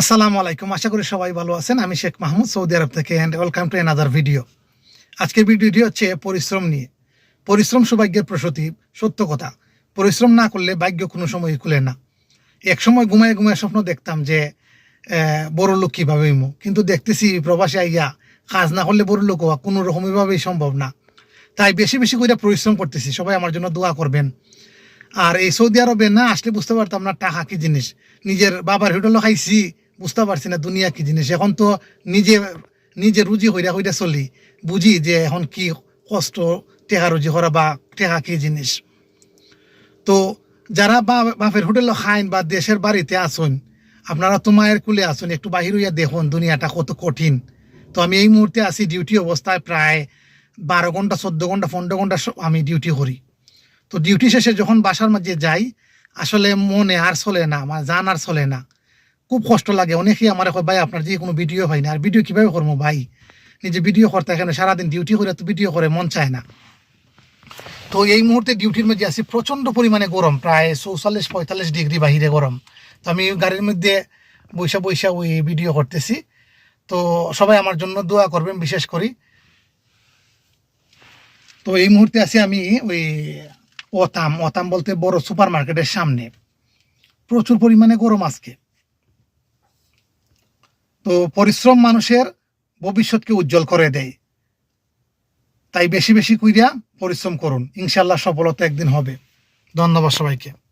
আসসালামু আলাইকুম। আশা করি সবাই ভালো আছেন। আমি শেখ মাহমুদ, সৌদি আরব থেকে and welcome to another video আজকের ভিডিওটি হচ্ছে পরিশ্রম নিয়ে। পরিশ্রম সৌভাগ্যের প্রসূতি, সত্য কথা। পরিশ্রম না করলে ভাগ্য কোনো সময় খুলে না। এক সময় ঘুমায় ঘুমায় স্বপ্ন দেখতাম যে বড় লোক কীভাবে হইমু। কিন্তু দেখতেছি প্রবাসী আইয়া কাজ না করলে বড় লোক হওয়া কোনো রকমইভাবেই সম্ভব না। তাই বেশি বেশি করে পরিশ্রম করতেছি। সবাই আমার জন্য দোয়া করবেন। আর এই সৌদি আরবে না আসলে বুঝতে পারতাম না টাকা কি জিনিস। নিজের বাবার হোটেলও খাইছি বুঝতে পারছি না দুনিয়া কি জিনিস। এখন তো নিজে নিজে রুজি হইরা হইরা চলি। বুঝি যে এখন কি কষ্ট, টেকা রুজি করা বা টেকা কি জিনিস। তো যারা বাপের হোটেলে খাইন বা দেশের বাড়িতে আসুন আপনারা তো মায়ের কুলে আসুন একটু বাহির হইয়া দেখুন দুনিয়াটা কত কঠিন। তো আমি এই মুহূর্তে আছি ডিউটি অবস্থায় প্রায় বারো ঘণ্টা, চোদ্দ ঘণ্টা, পনেরো ঘণ্টা আমি ডিউটি করি। তো ডিউটি শেষে যখন বাসার মাঝে যাই, আসলে মনে আর চলে না, আমার জান আর চলে না। খুব কষ্ট লাগে। অনেকেই আমার কয়, ভাই, আপনার যে কোনো ভিডিও হয় না। আর ভিডিও কীভাবে করব, ভাই? নিজে ভিডিও করতে এখানে সারাদিন ডিউটি করে তো ভিডিও করে, মন চায় না। তো এই মুহূর্তে ডিউটির মধ্যে আছি প্রচণ্ড পরিমাণে গরম, প্রায় চৌচল্লিশ, পঁয়তাল্লিশ ডিগ্রি বাহিরে গরম। তো আমি গাড়ির মধ্যে বৈশা বৈশা ওই ভিডিও করতেছি। তো সবাই আমার জন্য দোয়া করবেন, বিশেষ করি। তো এই মুহূর্তে আছি আমি ওই অতাম অতাম বলতে বড় সুপার মার্কেটের সামনে। প্রচুর পরিমাণে গরম আজকে। পরিশ্রম মানুষের ভবিষ্যৎকে উজ্জ্বল করে দেয়। তাই বেশি বেশি কইরা পরিশ্রম করুন। ইনশাল্লাহ সফলতা একদিন হবে। ধন্যবাদ সবাইকে।